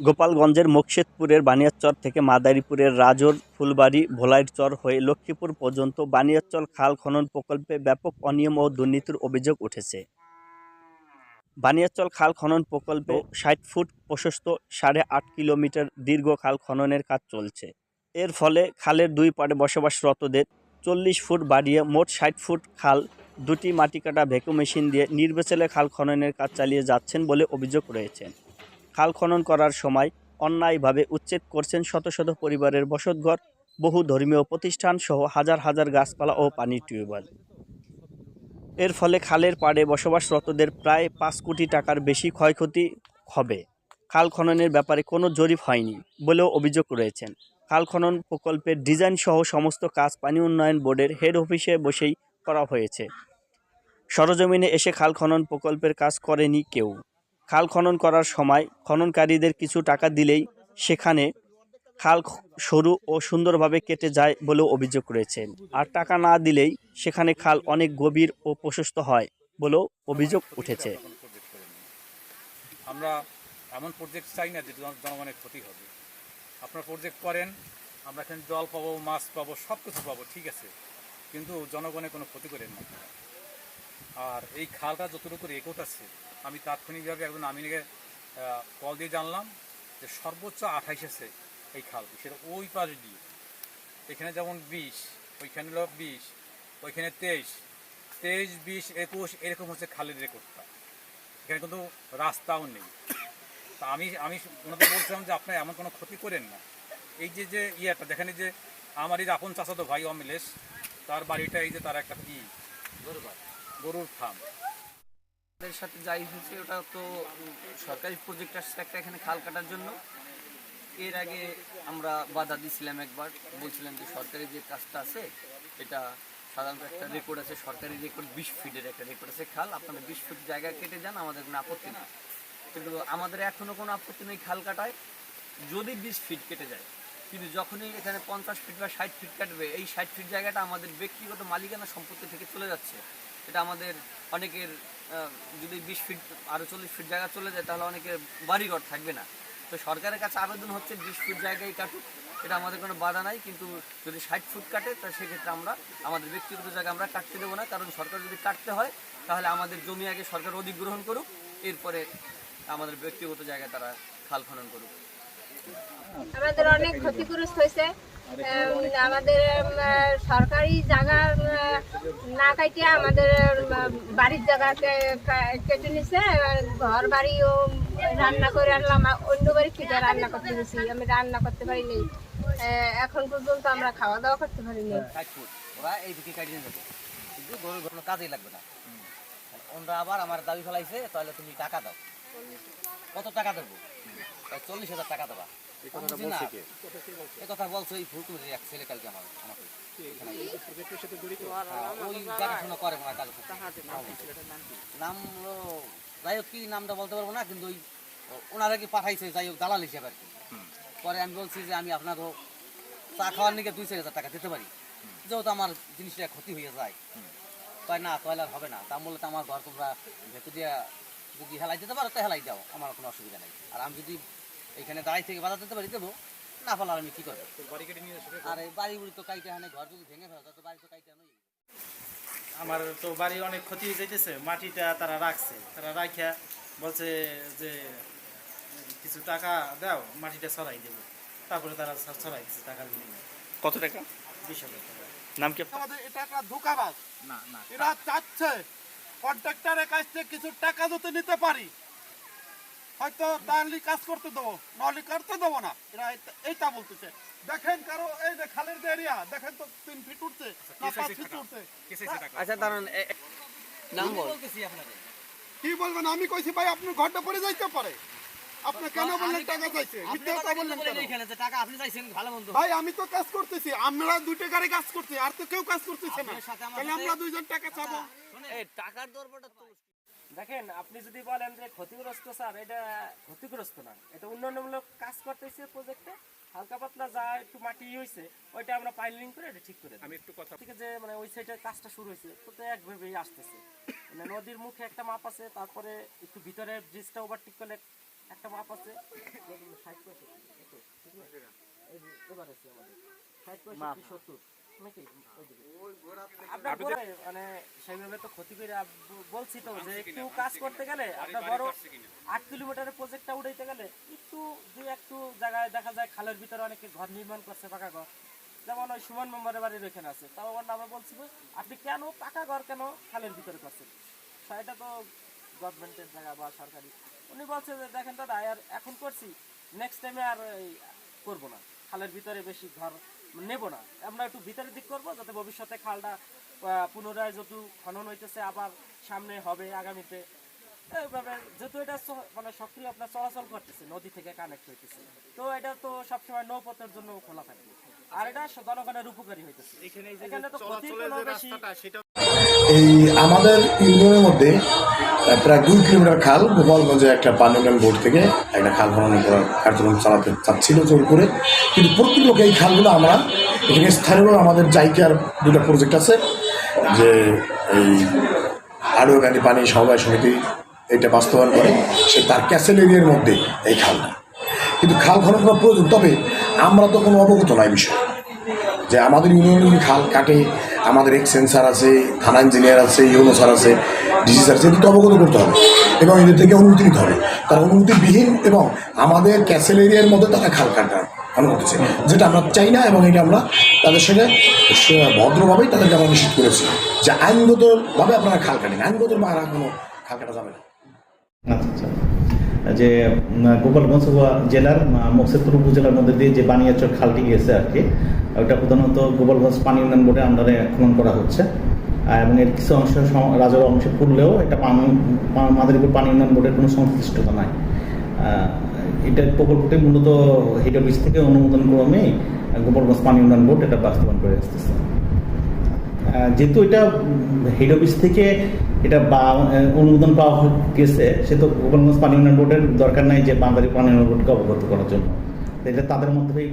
গোপালগঞ্জের মোকশেদপুরের বানিয়াচর থেকে মাদারীপুরের রাজোর ফুলবাড়ি ভোলাইরচর হয়ে লক্ষ্মীপুর পর্যন্ত বানিয়াচল খাল খনন প্রকল্পে ব্যাপক অনিয়ম ও দুর্নীতির অভিযোগ উঠেছে। বানিয়াচল খাল খনন প্রকল্পে ষাট ফুট প্রশস্ত সাড়ে আট কিলোমিটার দীর্ঘ খাল খননের কাজ চলছে। এর ফলে খালের দুই পাড়ে বসবাসরতদের চল্লিশ ফুট বাড়িয়ে মোট ষাট ফুট খাল, দুটি মাটি কাটা ভেকু মেশিন দিয়ে নির্বিচালে খাল খননের কাজ চালিয়ে যাচ্ছেন বলে অভিযোগ রয়েছে। খাল খনন করার সময় অন্যায়ভাবে উচ্ছেদ করছেন শত শত পরিবারের বসতঘর, বহু ধর্মীয় প্রতিষ্ঠান সহ হাজার হাজার গাছপালা ও পানির টিউবওয়েল। এর ফলে খালের পাড়ে বসবাসরতদের প্রায় পাঁচ কোটি টাকার বেশি ক্ষয়ক্ষতি হবে। খাল খননের ব্যাপারে কোনো জরিপ হয়নি বলেও অভিযোগ রয়েছেন। খাল খনন প্রকল্পের ডিজাইন সহ সমস্ত কাজ পানি উন্নয়ন বোর্ডের হেড অফিসে বসেই করা হয়েছে। সরজমিনে এসে খাল খনন প্রকল্পের কাজ করেনি কেউ। খাল খনন করার সময় খননকারীদের কিছু টাকা দিলেই সেখানে খাল সরু ও সুন্দরভাবে কেটে যায় বলেও অভিযোগ রয়েছে। আর টাকা না দিলেই সেখানে খাল অনেক গভীর ও প্রশস্ত হয় বলেও অভিযোগ উঠেছে। আমরা এমন প্রজেক্ট চাই না যে জনগণের ক্ষতি হবে। আপনারা প্রজেক্ট করেন, আমরা এখানে জল পাবো, মাছ পাবো সব কিছু পাবো, ঠিক আছে। কিন্তু জনগণের কোনো ক্ষতি করেন না। আর এই খালটা যতটুকু রেকর্ড আছে আমি তাৎক্ষণিকভাবে একজন আমিনকে কল দিয়ে জানলাম যে সর্বোচ্চ আঠাইশ আছে এই খাল। সেটা ওই পাশ দিয়ে। এখানে যেমন বিশ, ওইখানে হলো বিশ, ওইখানে তেইশ তেইশ, বিশ, একুশ, এরকম হচ্ছে খালের রেকর্ডটা এখানে কিন্তু রাস্তাও নেই। তা আমি আমি ওনাদের বলছিলাম যে আপনার এমন কোনো ক্ষতি করেন না। এই যে যে ইয়েটা, দেখেন যে আমার এই আপন চাচাতো ভাই অমিলেশ, তার বাড়িটা এই যে তার একটা কি গরুর ফার্ম। আমাদের সাথে যাই হয়েছে, ওটা তো সরকারি প্রজেক্ট আসছে একটা এখানে খাল কাটার জন্য। এর আগে আমরা বাধা দিয়েছিলাম একবার, বলছিলাম যে সরকারি যে কাজটা আছে, এটা সাধারণত একটা রেকর্ড আছে, সরকারি রেকর্ড বিশ ফিটের একটা রেকর্ড আছে খাল। আপনারা বিশ ফিট জায়গা কেটে যান, আমাদের কোনো আপত্তি নেই। কিন্তু আমাদের এখনও কোনো আপত্তি নেই খাল কাটায়। যদি বিশ ফিট কেটে যায়, কিন্তু যখনই এখানে পঞ্চাশ ফিট বা ষাট ফিট কাটবে, এই ষাট ফিট জায়গাটা আমাদের ব্যক্তিগত মালিকানা সম্পত্তি থেকে চলে যাচ্ছে। এটা আমাদের অনেকের যদি বিশ ফিট আরও চল্লিশ ফিট জায়গা চলে যায়, তাহলে অনেকের বাড়িঘর থাকবে না। তো সরকারের কাছে আবেদন হচ্ছে বিশ ফুট জায়গায় কাটুক, এটা আমাদের কোনো বাধা নাই, কিন্তু যদি ষাট ফুট কাটে, তা সেক্ষেত্রে আমরা, আমাদের ব্যক্তিগত জায়গা আমরা কাটতে দেবো না, কারণ সরকার যদি কাটতে হয়, তাহলে আমাদের জমি আগে সরকার অধিগ্রহণ করুক, এরপরে আমাদের ব্যক্তিগত জায়গায় তারা খাল খনন করুক। আমাদের অনেক ক্ষতিগ্রস্ত হয়েছে। আমাদের সরকারি জায়গা না কাটিয়ে আমাদের বাড়ির জায়গাকে কা- কেটে নিছে ঘর বাড়িও রান্না করে আনলাম অন্য বাড়ি থেকে রান্না করতে গেছি। আমি রান্না করতে পারিনি। এখন পর্যন্ত আমরা খাওয়া দাওয়া করতে পারিনি। ওরা এই দিকে কাটিয়ে যাবে। কিন্তু কাজেই লাগবে না। ওরা আবার আমার দাবি ফেলাইছে তাহলে তুমি টাকা দাও। কত টাকা দেবো? চল্লিশ হাজার টাকা দেবা। এ কথা বলছো এই ফুলকুমের এক ছেলে কালকে আমার আমাকে। হ্যাঁ, ওই দেখাশোনা করে ওনার নাম যাই হোক কি নামটা বলতে পারব না কিন্তু ওই ওনারা কি পাঠাইছে যাই হোক দালাল হিসেবে আর কি। পরে আমি বলছি যে আমি আপনাকে চা খাওয়ার নিকে দুই চার হাজার টাকা দিতে পারি। যেহেতু আমার জিনিসটা ক্ষতি হয়ে যায়। তাই না তাহলে আর হবে না। তা বললে তো আমার ঘর তোমরা ভেতর দিয়া যদি হেলাই দিতে পারো তো হেলাই দাও। আমার কোনো অসুবিধা নেই। আর আমি যদি এখানে দাঁড়াই থেকে বাধা দিতে পারি দেবো। না পারলে আমি কি করব? বাড়ি কেটে নিয়ে এসে আর এই বাড়ি বুড়ি তো কাইতে হানে ঘর যদি ভেঙে ফেলো তো বাড়ি তো কাইতে হানোই আমার তো বাড়ি অনেক ক্ষতি হয়ে যাইতেছে। মাটিটা তারা রাখছে। তারা রাখিয়া বলছে যে কিছু টাকা দাও মাটিটা ছড়াই দেবো। তারপরে তারা ছ- ছড়াই দিচ্ছে টাকার বিনিময়ে। কত টাকা? বিশ হাজার টাকা। নাম কি? আমাদের এটা একটা ধোকাবাজ। না না এরা চাচ্ছে কন্ট্রাক্টরের কাছ থেকে কিছু টাকা যদি নিতে পারি হয়তো তাহলে কাজ করতে দেবো নাহলে করতে দেবো না। এরা এইটা বলতেছে। দেখেন কারও এই যে খালের যে এরিয়া দেখেন তো তিন ফিট উঠছে না পাঁচ ফিট উঠছে। টাকা আচ্ছা দাঁড়ান নাম বল। বলতেছি আপনাদের। কি বলবেন? আমি কইছি ভাই আপনার ঘরটা পড়ে যাইতে পারে। আপনি কেন বললেন টাকা চাইছে? মিথ্যা কথা বললেন কেন? যে টাকা আপনি চাইছেন ভালো মন্দ। ভাই আমি তো কাজ করতেছি। আমরা দুটো গাড়ি কাজ করছি আর তো কেউ কাজ করতেছে না। তাহলে আমরা দুইজন টাকা চাবো। এই টাকার দরবারটা তো দেখেন আপনি যদি বলেন যে ক্ষতিগ্রস্ত স্যার এটা ক্ষতিগ্রস্ত না। এটা উন্নয়নমূলক কাজ করতেছে প্রজেক্টে হালকা পাতলা যা একটু মাটি হয়েছে ওইটা আমরা পাইলিং করে এটা ঠিক করে আমি একটু কথা থেকে যে মানে ওই সাইডে কাজটা শুরু হয়েছে তো তো একভাবেই আসতেছে। মানে নদীর মুখে একটা মাপ আছে তারপরে একটু ভিতরে ব্রিজটা ওভারটেক করলে একটা মাপ আছে। ষাট পঁয়ষট্টি কত? ঠিক আছে? এই যে এবার আছে আমাদের। ষাট পঁয়ষট্টি সত্তর? নাকি? ওইদিকে। আপনার বড় মানে সেইভাবে তো ক্ষতি করে বলছি তো যে একটু কাজ করতে গেলে আপনার বড় আট কিলোমিটারের প্রজেক্টটা উঠাইতে গেলে একটু দুই একটু জায়গায় দেখা যায় খালের ভিতরে অনেকে ঘর নির্মাণ করছে পাকা ঘর। যেমন ওই সুমন মেম্বারের বাড়ির ওইখানে আছে। তাও আমার বলছি যে, আপনি কেন পাকা ঘর কেন খালের ভিতরে করছেন? সেটা তো গভর্নমেন্টের জায়গা বা সরকারি। উনি বলছে যে দেখেন দাদা আর এখন করছি নেক্সট টাইমে আর করব না। খালের ভিতরে বেশি ঘর নেব না। আমরা একটু ভিতরের দিক করব যাতে ভবিষ্যতে খালটা পুনরায় যত খনন হইতেছে আবার সামনে হবে আগামীতে। এইভাবে যেহেতু এটা মানে সক্রিয় আপনার চলাচল করতেছে নদী থেকে কানেক্ট হইতেছে। তো এটা তো সবসময় নৌপথের জন্য খোলা থাকবে আর এটা জনগণের উপকারী হইতেছে। এখানে তো ক্ষতি বেশি এই আমাদের ইউনিয়নের মধ্যে প্রায় দুই কিলোমিটার খাল, গোপালগঞ্জে একটা পানি বোর্ড থেকে একটা খাল খনন করার কার্যক্রম চালাতে চাচ্ছিল জোর করে। কিন্তু প্রকৃতপক্ষে এই খালগুলো আমরা, এখানে স্থানীয়ভাবে আমাদের জাইকার দুটো প্রজেক্ট আছে, যে এই আড়ুয়া গাড়ি পানি সমবায় সমিতি এটা বাস্তবায়ন করে, সে তার ক্যাসেল এরিয়ার মধ্যে এই খালটা। কিন্তু খাল খনন করা প্রয়োজন, তবে আমরা তো কোনো অবগত নাই বিষয়। যে আমাদের ইউনিয়নে খাল কাটে, আমাদের এক্স সেন্সার আছে, থানা ইঞ্জিনিয়ার আছে, ইউনো স্যার আছে, ডিসি স্যার আছে, এদেরকে অবগত করতে হবে এবং এদের থেকে অনুমতি নিতে হবে। তারা অনুমতিবিহীন এবং আমাদের ক্যাসেল এরিয়ার মধ্যে তারা খাল কাটা অনুমতি চাই যেটা আমরা চাই না এবং এটা আমরা তাদের সঙ্গে ভদ্রভাবেই তাদেরকে আমরা নিশ্চিত করেছি যে আইনগতভাবে আপনারা খাল কাটেন। আইনগত বা আর কোনো খাল কাটা যাবে না। আচ্ছা যে গোপালগঞ্জ জেলার মকসেদপুর উপজেলার মধ্যে দিয়ে যে বানিয়াচর খালটি গিয়েছে আর কি ওটা প্রধানত গোপালগঞ্জ পানি উন্নয়ন বোর্ডের আন্ডারে খনন করা হচ্ছে। এবং এর কিছু অংশ রাজার অংশে পড়লেও এটা পানি মাদারীপুর পানি উন্নয়ন বোর্ডের কোনো সংশ্লিষ্টতা নাই। এটা প্রকল্পটি মূলত হেড অফিস থেকে অনুমোদন ক্রমেই গোপালগঞ্জ পানি উন্নয়ন বোর্ড এটা বাস্তবায়ন করে আসতেছে। যেহেতু এটা হেড অফিস থেকে এটা বা অনুমোদন পাওয়া গেছে, সে তো গোপালগঞ্জ পানি উন্নয়ন বোর্ডের দরকার নাই যে বাঙালি পানি উন্নয়ন বোর্ডকে অবগত করার জন্য। এটা তাদের মধ্যেই